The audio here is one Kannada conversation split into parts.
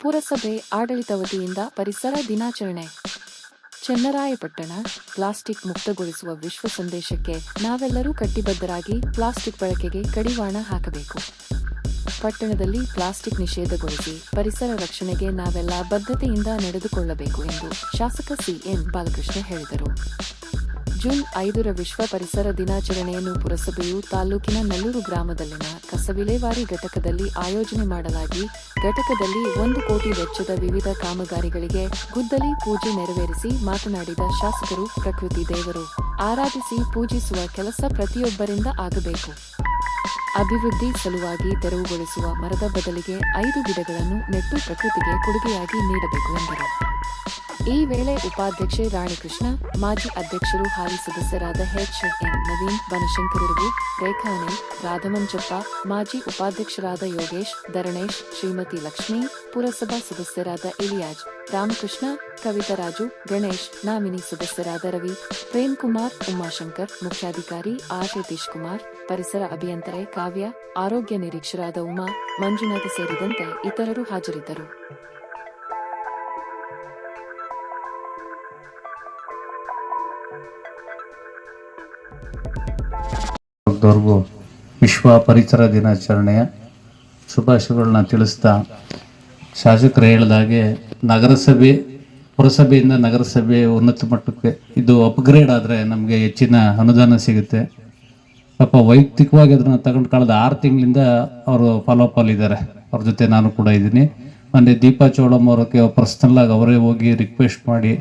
ಪುರಸಭೆ ಆಡಳಿತ ವತಿಯಿಂದ ಪರಿಸರ ದಿನಾಚರಣೆ. ಚೆನ್ನರಾಯಪಟ್ಟಣ ಪ್ಲಾಸ್ಟಿಕ್ ಮುಕ್ತಗೊಳಿಸುವ ವಿಶ್ವ ಸಂದೇಶಕ್ಕೆ ನಾವೆಲ್ಲರೂ ಕಟ್ಟಿಬದ್ಧರಾಗಿ ಪ್ಲಾಸ್ಟಿಕ್ ಬಳಕೆಗೆ ಕಡಿವಾಣ ಹಾಕಬೇಕು. ಪಟ್ಟಣದಲ್ಲಿ ಪ್ಲಾಸ್ಟಿಕ್ ನಿಷೇಧಗೊಳಿಸಿ ಪರಿಸರ ರಕ್ಷಣೆಗೆ ನಾವೆಲ್ಲ ಬದ್ಧತೆಯಿಂದ ನಡೆದುಕೊಳ್ಳಬೇಕು ಎಂದು ಶಾಸಕ ಸಿಎನ್ ಬಾಲಕೃಷ್ಣ ಹೇಳಿದರು. ಜೂನ್ ಐದರ ವಿಶ್ವ ಪರಿಸರ ದಿನಾಚರಣೆಯನ್ನು ಪುರಸಭೆಯು ತಾಲೂಕಿನ ನಲ್ಲೂರು ಗ್ರಾಮದಲ್ಲಿನ ಕಸ ವಿಲೇವಾರಿ ಘಟಕದಲ್ಲಿ ಆಯೋಜನೆ ಮಾಡಲಾಗಿ, ಘಟಕದಲ್ಲಿ ಒಂದು ಕೋಟಿ ವೆಚ್ಚದ ವಿವಿಧ ಕಾಮಗಾರಿಗಳಿಗೆ ಗುದ್ದಲಿ ಪೂಜೆ ನೆರವೇರಿಸಿ ಮಾತನಾಡಿದ ಶಾಸಕರು ಪ್ರಕೃತಿ ದೇವರು. ಆರಾಧಿಸಿ ಪೂಜಿಸುವ ಕೆಲಸ ಪ್ರತಿಯೊಬ್ಬರಿಂದ ಆಗಬೇಕು. ಅಭಿವೃದ್ಧಿ ಸಲುವಾಗಿ ತೆರವುಗೊಳಿಸುವ ಮರದ ಬದಲಿಗೆ ಐದು ಗಿಡಗಳನ್ನು ನೆಟ್ಟು ಪ್ರಕೃತಿಗೆ ಕೊಡುಗೆಯಾಗಿ ನೀಡಬೇಕು ಎಂದರು. ಈ ವೇಳೆ ಉಪಾಧ್ಯಕ್ಷೆ ರಾಣಿಕೃಷ್ಣ, ಮಾಜಿ ಅಧ್ಯಕ್ಷರು ಹಾಲಿ ಸದಸ್ಯರಾದ ಎಚ್ ಎನ್ ನವೀನ್ ಬನಶಂಕರರು ರೇಖಾನೆ ರಾಧಮಂಜಪ್ಪ, ಮಾಜಿ ಉಪಾಧ್ಯಕ್ಷರಾದ ಯೋಗೇಶ್, ಧರಣೇಶ್, ಶ್ರೀಮತಿ ಲಕ್ಷ್ಮಿ, ಪುರಸಭಾ ಸದಸ್ಯರಾದ ಇಲಿಯಾಜ್, ರಾಮಕೃಷ್ಣ ಕವಿತರಾಜು ಗಣೇಶ್, ನಾಮಿನಿ ಸದಸ್ಯರಾದ ರವಿ ಪ್ರೇಮ್ ಕುಮಾರ್ ಉಮಾಶಂಕರ್, ಮುಖ್ಯಾಧಿಕಾರಿ ಆರ್ ಯತೀಶ್ ಕುಮಾರ್ ಪರಿಸರ ಅಭಿಯಂತರೆ ಕಾವ್ಯ, ಆರೋಗ್ಯ ನಿರೀಕ್ಷರಾದ ಉಮಾ, ಮಂಜುನಾಥ ಸೇರಿದಂತೆ ಇತರರು ಹಾಜರಿದ್ದರು. ದವ್ರಿಗೂ ವಿಶ್ವ ಪರಿಸರ ದಿನಾಚರಣೆಯ ಶುಭಾಶಯಗಳನ್ನ ತಿಳಿಸ್ತಾ ಶಾಸಕರು ಹೇಳಿದಾಗೆ ನಗರಸಭೆ, ಪುರಸಭೆಯಿಂದ ನಗರಸಭೆ ಉನ್ನತ ಮಟ್ಟಕ್ಕೆ ಇದು ಅಪ್ಗ್ರೇಡ್ ಆದರೆ ನಮಗೆ ಹೆಚ್ಚಿನ ಅನುದಾನ ಸಿಗುತ್ತೆ. ಪಾಪ ವೈಯಕ್ತಿಕವಾಗಿ ಅದನ್ನ ತಗೊಂಡು ಕಳೆದ ಆರು ತಿಂಗಳಿಂದ ಅವರು ಫಾಲೋಅಪ್ ಅಲ್ಲಿ ಇದ್ದಾರೆ ಅವ್ರ ಜೊತೆ ನಾನು ಕೂಡ ಇದ್ದೀನಿ. ಮೊನ್ನೆ ದೀಪಾ ಚೋಳಂ ಅವ್ರಿಗೆ ಪರ್ಸ್ನಲ್ ಆಗಿ ಅವರೇ ಹೋಗಿ ರಿಕ್ವೆಸ್ಟ್ ಮಾಡಿ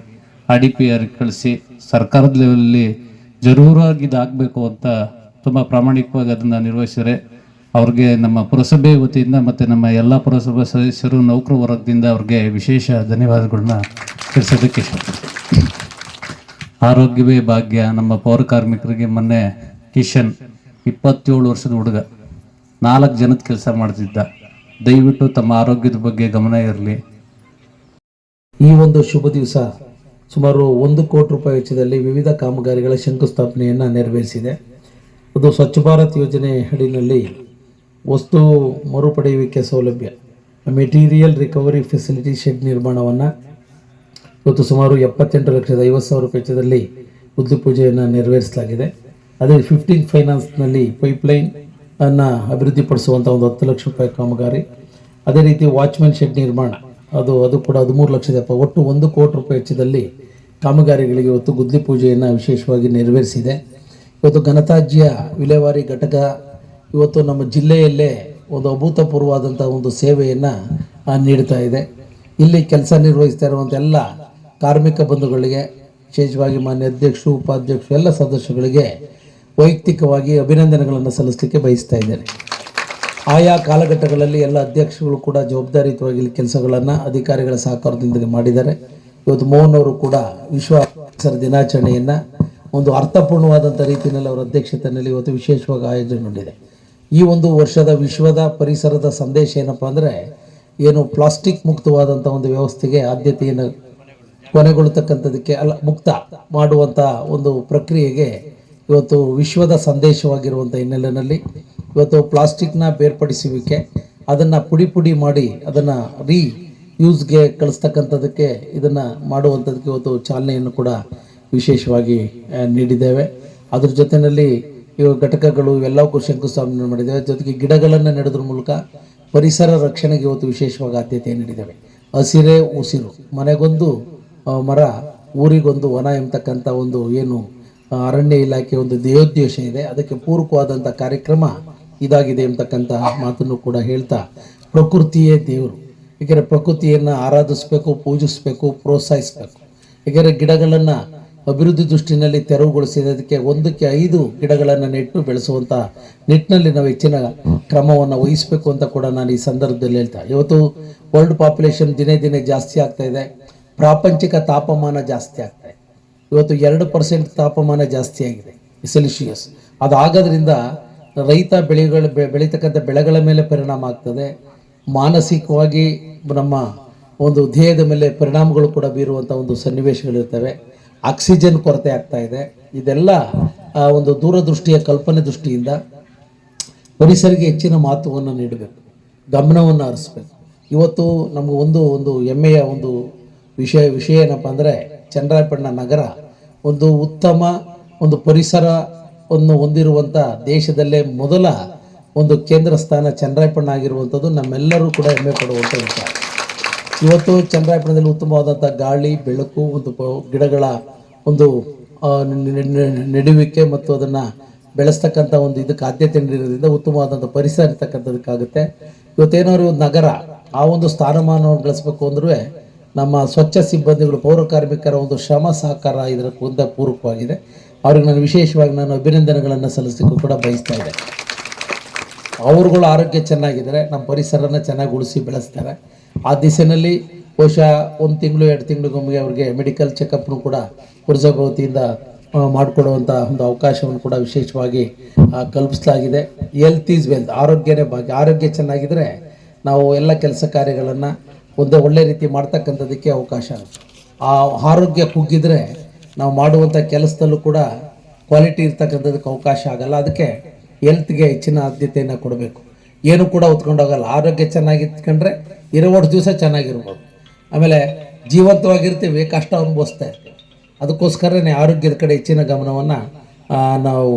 ಆರ್ ಡಿ ಪಿ ಆರ್ ಕಳಿಸಿ, ಸರ್ಕಾರದ ಲೆವೆಲಲ್ಲಿ ಜರೂರಾಗಿ ಇದಾಗಬೇಕು ಅಂತ ತುಂಬ ಪ್ರಾಮಾಣಿಕವಾಗಿ ಅದನ್ನು ನಿರ್ವಹಿಸಿದರೆ ಅವ್ರಿಗೆ ನಮ್ಮ ಪುರಸಭೆ ವತಿಯಿಂದ ಮತ್ತು ನಮ್ಮ ಎಲ್ಲ ಪುರಸಭಾ ಸದಸ್ಯರು ನೌಕರ ವರ್ಗದಿಂದ ಅವ್ರಿಗೆ ವಿಶೇಷ ಧನ್ಯವಾದಗಳನ್ನ ತಿಳಿಸೋದಕ್ಕೆ ಆರೋಗ್ಯವೇ ಭಾಗ್ಯ. ನಮ್ಮ ಪೌರ ಕಾರ್ಮಿಕರಿಗೆ ಮೊನ್ನೆ ಕಿಶನ್ ಇಪ್ಪತ್ತೇಳು ವರ್ಷದ ಹುಡುಗ, ನಾಲ್ಕು ಜನದ ಕೆಲಸ ಮಾಡ್ತಿದ್ದ. ದಯವಿಟ್ಟು ತಮ್ಮ ಆರೋಗ್ಯದ ಬಗ್ಗೆ ಗಮನ ಇರಲಿ. ಈ ಒಂದು ಶುಭ ದಿವಸ ಸುಮಾರು ಒಂದು ಕೋಟಿ ರೂಪಾಯಿ ವೆಚ್ಚದಲ್ಲಿ ವಿವಿಧ ಕಾಮಗಾರಿಗಳ ಶಂಕುಸ್ಥಾಪನೆಯನ್ನು ನೆರವೇರಿಸಿದೆ. ಅದು ಸ್ವಚ್ಛ ಭಾರತ್ ಯೋಜನೆ ಅಡಿನಲ್ಲಿ ವಸ್ತು ಮರುಪಡೆಯುವಿಕೆ ಸೌಲಭ್ಯ, ಮೆಟೀರಿಯಲ್ ರಿಕವರಿ ಫೆಸಿಲಿಟಿ ಶೆಡ್ ನಿರ್ಮಾಣವನ್ನು ಇವತ್ತು ಸುಮಾರು ಎಪ್ಪತ್ತೆಂಟು ಲಕ್ಷದ ಐವತ್ತು ಸಾವಿರ ವೆಚ್ಚದಲ್ಲಿ ಬುದ್ಧಿ ಪೂಜೆಯನ್ನು ನೆರವೇರಿಸಲಾಗಿದೆ. ಅದೇ ಫಿಫ್ಟೀನ್ ಫೈನಾನ್ಸ್ನಲ್ಲಿ ಪೈಪ್ಲೈನ್ ಅನ್ನು ಅಭಿವೃದ್ಧಿಪಡಿಸುವಂಥ ಒಂದು ಹತ್ತು ಲಕ್ಷ ರೂಪಾಯಿ ಕಾಮಗಾರಿ. ಅದೇ ರೀತಿ ವಾಚ್ಮ್ಯಾನ್ ಶೆಡ್ ನಿರ್ಮಾಣ, ಅದು ಅದು ಕೂಡ ಹದಿಮೂರು ಲಕ್ಷದ ಒಟ್ಟು ಒಂದು ಕೋಟಿ ರೂಪಾಯಿ ವೆಚ್ಚದಲ್ಲಿ ಕಾಮಗಾರಿಗಳಿಗೆ ಇವತ್ತು ಗುದ್ದಿ ಪೂಜೆಯನ್ನು ವಿಶೇಷವಾಗಿ ನೆರವೇರಿಸಿದೆ. ಇವತ್ತು ಘನತಾಜ್ಯ ವಿಲೇವಾರಿ ಘಟಕ ಇವತ್ತು ನಮ್ಮ ಜಿಲ್ಲೆಯಲ್ಲೇ ಒಂದು ಅಭೂತಪೂರ್ವವಾದಂಥ ಒಂದು ಸೇವೆಯನ್ನು ನೀಡ್ತಾ ಇದೆ. ಇಲ್ಲಿ ಕೆಲಸ ನಿರ್ವಹಿಸ್ತಾ ಇರುವಂಥ ಎಲ್ಲ ಕಾರ್ಮಿಕ ಬಂಧುಗಳಿಗೆ, ವಿಶೇಷವಾಗಿ ಮಾನ್ಯ ಅಧ್ಯಕ್ಷರು, ಉಪಾಧ್ಯಕ್ಷರು, ಎಲ್ಲ ಸದಸ್ಯಗಳಿಗೆ ವೈಯಕ್ತಿಕವಾಗಿ ಅಭಿನಂದನೆಗಳನ್ನು ಸಲ್ಲಿಸಲಿಕ್ಕೆ ಬಯಸ್ತಾ ಇದ್ದೇನೆ. ಆಯಾ ಕಾಲಘಟ್ಟಗಳಲ್ಲಿ ಎಲ್ಲ ಅಧ್ಯಕ್ಷಗಳು ಕೂಡ ಜವಾಬ್ದಾರಿಯುತವಾಗಿ ಇಲ್ಲಿ ಕೆಲಸಗಳನ್ನು ಅಧಿಕಾರಿಗಳ ಸಹಕಾರದಿಂದ ಮಾಡಿದ್ದಾರೆ. ಇವತ್ತು ಮೋಹನ್ ಅವರು ಕೂಡ ವಿಶ್ವ ದಿನಾಚರಣೆಯನ್ನು ಒಂದು ಅರ್ಥಪೂರ್ಣವಾದಂಥ ರೀತಿಯಲ್ಲಿ ಅವರ ಅಧ್ಯಕ್ಷತೆಯಲ್ಲಿ ಇವತ್ತು ವಿಶೇಷವಾಗಿ ಆಯೋಜನೆಗೊಂಡಿದೆ ಈ ಒಂದು ವರ್ಷದ ವಿಶ್ವದ ಪರಿಸರದ ಸಂದೇಶ ಏನಪ್ಪ ಅಂದರೆ, ಏನು ಪ್ಲಾಸ್ಟಿಕ್ ಮುಕ್ತವಾದಂಥ ಒಂದು ವ್ಯವಸ್ಥೆಗೆ ಆದ್ಯತೆಯನ್ನು ಕೊನೆಗೊಳ್ಳತಕ್ಕಂಥದಕ್ಕೆ ಅಲ್ಲ, ಮುಕ್ತ ಮಾಡುವಂಥ ಒಂದು ಪ್ರಕ್ರಿಯೆಗೆ ಇವತ್ತು ವಿಶ್ವದ ಸಂದೇಶವಾಗಿರುವಂಥ ಹಿನ್ನೆಲೆಯಲ್ಲಿ ಇವತ್ತು ಪ್ಲಾಸ್ಟಿಕ್ನ ಬೇರ್ಪಡಿಸುವಿಕೆ, ಅದನ್ನು ಪುಡಿ ಪುಡಿ ಮಾಡಿ ಅದನ್ನು ರೀ ಯೂಸ್ಗೆ ಕಳಿಸ್ತಕ್ಕಂಥದ್ದಕ್ಕೆ ಇದನ್ನು ಮಾಡುವಂಥದ್ದಕ್ಕೆ ಇವತ್ತು ಚಾಲನೆಯನ್ನು ಕೂಡ ವಿಶೇಷವಾಗಿ ನೀಡಿದ್ದೇವೆ. ಅದ್ರ ಜೊತೆಯಲ್ಲಿ ಇವು ಘಟಕಗಳು ಇವೆಲ್ಲವಕ್ಕೂ ಶಂಕುಸ್ಥಾಪನೆ ಮಾಡಿದ್ದೇವೆ. ಜೊತೆಗೆ ಗಿಡಗಳನ್ನು ನೆಡೋದ್ರ ಮೂಲಕ ಪರಿಸರ ರಕ್ಷಣೆಗೆ ಇವತ್ತು ವಿಶೇಷವಾಗಿ ಆದ್ಯತೆ ನೀಡಿದ್ದೇವೆ. ಹಸಿರೇ, ಉಸಿರು, ಮನೆಗೊಂದು ಮರ, ಊರಿಗೊಂದು ವನ ಎಂಬತಕ್ಕಂಥ ಒಂದು ಏನು ಅರಣ್ಯ ಇಲಾಖೆ ಒಂದು ಧ್ಯೇಯೋದ್ದೇಶ ಇದೆ. ಅದಕ್ಕೆ ಪೂರಕವಾದಂಥ ಕಾರ್ಯಕ್ರಮ ಇದಾಗಿದೆ ಎಂಬತಕ್ಕಂಥ ಮಾತನ್ನು ಕೂಡ ಹೇಳ್ತಾ, ಪ್ರಕೃತಿಯೇ ದೇವರು. ಏಕೆಂದರೆ ಪ್ರಕೃತಿಯನ್ನು ಆರಾಧಿಸಬೇಕು, ಪೂಜಿಸಬೇಕು, ಪ್ರೋತ್ಸಾಹಿಸಬೇಕು. ಏಕೆಂದರೆ ಗಿಡಗಳನ್ನು ಅಭಿವೃದ್ಧಿ ದೃಷ್ಟಿನಲ್ಲಿ ತೆರವುಗೊಳಿಸಿದ್ದಕ್ಕೆ ಒಂದಕ್ಕೆ ಐದು ಗಿಡಗಳನ್ನು ನೆಟ್ಟು ಬೆಳೆಸುವಂಥ ನಿಟ್ಟಿನಲ್ಲಿ ನಾವು ಹೆಚ್ಚಿನ ಕ್ರಮವನ್ನು ವಹಿಸಬೇಕು ಅಂತ ಕೂಡ ನಾನು ಈ ಸಂದರ್ಭದಲ್ಲಿ ಹೇಳ್ತಾ ಇವತ್ತು ವರ್ಲ್ಡ್ ಪಾಪ್ಯುಲೇಷನ್ ದಿನೇ ದಿನೇ ಜಾಸ್ತಿ ಆಗ್ತಾ ಇದೆ. ಪ್ರಾಪಂಚಿಕ ತಾಪಮಾನ ಜಾಸ್ತಿ ಆಗ್ತಾ ಇದೆ. ಇವತ್ತು ಎರಡು ಪರ್ಸೆಂಟ್ ತಾಪಮಾನ ಜಾಸ್ತಿ ಆಗಿದೆ ಸೆಲ್ಸಿಯಸ್ ಅದಾಗೋದ್ರಿಂದ ರೈತ ಬೆಳೆಗಳು ಬೆಳೀತಕ್ಕಂಥ ಬೆಳೆಗಳ ಮೇಲೆ ಪರಿಣಾಮ ಆಗ್ತದೆ. ಮಾನಸಿಕವಾಗಿ ನಮ್ಮ ಒಂದು ಧ್ಯೇಯದ ಮೇಲೆ ಪರಿಣಾಮಗಳು ಕೂಡ ಬೀರುವಂಥ ಒಂದು ಸನ್ನಿವೇಶಗಳಿರ್ತವೆ. ಆಕ್ಸಿಜನ್ ಕೊರತೆ ಆಗ್ತಾ ಇದೆ. ಇದೆಲ್ಲ ಒಂದು ದೂರದೃಷ್ಟಿಯ ಕಲ್ಪನೆ ದೃಷ್ಟಿಯಿಂದ ಪರಿಸರಿಗೆ ಹೆಚ್ಚಿನ ಮಹತ್ವವನ್ನು ನೀಡಬೇಕು, ಗಮನವನ್ನು ಹರಿಸ್ಬೇಕು. ಇವತ್ತು ನಮಗೆ ಒಂದು ಒಂದು ಹೆಮ್ಮೆಯ ಒಂದು ವಿಷಯ ವಿಷಯ ಏನಪ್ಪ ಅಂದರೆ ಚನ್ನರಾಯಪಟ್ಟಣ ನಗರ ಒಂದು ಉತ್ತಮ ಒಂದು ಪರಿಸರವನ್ನು ಹೊಂದಿರುವಂಥ ದೇಶದಲ್ಲೇ ಮೊದಲ ಒಂದು ಕೇಂದ್ರ ಸ್ಥಾನ ಚನ್ನರಾಯಪಟ್ಟಣ ಆಗಿರುವಂಥದ್ದು. ನಮ್ಮೆಲ್ಲರೂ ಕೂಡ ಹೆಮ್ಮೆ ಪಡುವಂಥ ವಿಚಾರ. ಇವತ್ತು ಚಂದ್ರಾಯಪುರದಲ್ಲಿ ಉತ್ತಮವಾದಂಥ ಗಾಳಿ, ಬೆಳಕು, ಒಂದು ಗಿಡಗಳ ಒಂದು ನೆಡುವಿಕೆ ಮತ್ತು ಅದನ್ನು ಬೆಳೆಸ್ತಕ್ಕಂಥ ಒಂದು ಇದಕ್ಕೆ ಆದ್ಯತೆ ನೀಡಿರೋದ್ರಿಂದ ಉತ್ತಮವಾದಂಥ ಪರಿಸರ ಇರ್ತಕ್ಕಂಥದಕ್ಕಾಗುತ್ತೆ. ಇವತ್ತೇನಾದ್ರು ಒಂದು ನಗರ, ಆ ಒಂದು ಸ್ಥಾನಮಾನವನ್ನು ಗಳಿಸ್ಬೇಕು ಅಂದ್ರೂ ನಮ್ಮ ಸ್ವಚ್ಛ ಸಿಬ್ಬಂದಿಗಳು, ಪೌರ ಕಾರ್ಮಿಕರ ಒಂದು ಶ್ರಮ, ಸಹಕಾರ ಇದರ ಕುಂದ ಪೂರಕವಾಗಿದೆ. ಅವ್ರಿಗೆ ನಾನು ವಿಶೇಷವಾಗಿ ನಾನು ಅಭಿನಂದನೆಗಳನ್ನು ಸಲ್ಲಿಸಲಿಕ್ಕೂ ಕೂಡ ಬಯಸ್ತಾ ಇದ್ದೆ. ಅವ್ರುಗಳ ಆರೋಗ್ಯ ಚೆನ್ನಾಗಿದ್ದರೆ, ನಮ್ಮ ಪರಿಸರನ ಚೆನ್ನಾಗಿ ಉಳಿಸಿ ಬೆಳೆಸ್ತಾರೆ. ಆ ದಿಸೆಯಲ್ಲಿ ಬಹುಶಃ ಒಂದು ತಿಂಗಳು, ಎರಡು ತಿಂಗಳಿಗೊಮ್ಮೆ ಅವರಿಗೆ ಮೆಡಿಕಲ್ ಚೆಕಪ್ನು ಕೂಡ ಪುರಸಭೆ ವತಿಯಿಂದ ಮಾಡಿಕೊಡುವಂಥ ಒಂದು ಅವಕಾಶವನ್ನು ಕೂಡ ವಿಶೇಷವಾಗಿ ಕಲ್ಪಿಸಲಾಗಿದೆ. ಹೆಲ್ತ್ ಈಸ್ ವೆಲ್ತ್ ಆರೋಗ್ಯನೇ ಭಾಗ್ಯ. ಆರೋಗ್ಯ ಚೆನ್ನಾಗಿದ್ದರೆ ನಾವು ಎಲ್ಲ ಕೆಲಸ ಕಾರ್ಯಗಳನ್ನು ಒಂದು ಒಳ್ಳೆ ರೀತಿ ಮಾಡ್ತಕ್ಕಂಥದ್ದಕ್ಕೆ ಅವಕಾಶ ಆ ಆರೋಗ್ಯ ಕುಗ್ಗಿದ್ರೆ ನಾವು ಮಾಡುವಂಥ ಕೆಲಸದಲ್ಲೂ ಕೂಡ ಕ್ವಾಲಿಟಿ ಇರ್ತಕ್ಕಂಥದ್ದಕ್ಕೆ ಅವಕಾಶ ಆಗಲ್ಲ. ಅದಕ್ಕೆ ಎಲ್ತ್ಗೆ ಹೆಚ್ಚಿನ ಆದ್ಯತೆಯನ್ನು ಕೊಡಬೇಕು. ಏನು ಕೂಡ ಹೊತ್ಕೊಂಡೋಗಲ್ಲ. ಆರೋಗ್ಯ ಚೆನ್ನಾಗಿತ್ಕೊಂಡ್ರೆ ಇರೋವಷ್ಟು ದಿವಸ ಚೆನ್ನಾಗಿರ್ಬೋದು. ಆಮೇಲೆ ಜೀವಂತವಾಗಿರ್ತೀವಿ, ಕಷ್ಟ ಅನುಭವಿಸ್ತಾ ಇರ್ತೀವಿ. ಅದಕ್ಕೋಸ್ಕರನೇ ಆರೋಗ್ಯದ ಕಡೆ ಹೆಚ್ಚಿನ ಗಮನವನ್ನು ನಾವು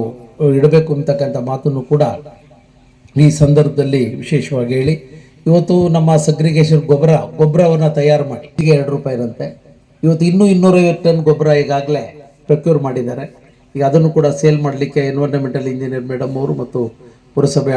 ಇಡಬೇಕು ಅಂತಕ್ಕಂಥ ಮಾತನ್ನು ಕೂಡ ಈ ಸಂದರ್ಭದಲ್ಲಿ ವಿಶೇಷವಾಗಿ ಹೇಳಿ, ಇವತ್ತು ನಮ್ಮ ಸಗ್ರಿಗೇಷನ್ ಗೊಬ್ಬರ, ಗೊಬ್ಬರವನ್ನು ತಯಾರು ಮಾಡಿ ಈಗ ಎರಡು ರೂಪಾಯಿ ಇರುತ್ತೆ. ಇವತ್ತು ಇನ್ನೂ ಇನ್ನೂರೈವತ್ತು ಟನ್ ಗೊಬ್ಬರ ಈಗಾಗಲೇ ಪ್ರೊಕ್ಯೂರ್ ಮಾಡಿದ್ದಾರೆ. ಈಗ ಅದನ್ನು ಕೂಡ ಸೇಲ್ ಮಾಡಲಿಕ್ಕೆ ಎನ್ವೈರ್ಮೆಂಟಲ್ ಇಂಜಿನಿಯರ್ ಮೇಡಮ್ ಅವರು ಮತ್ತು ಪುರಸಭೆ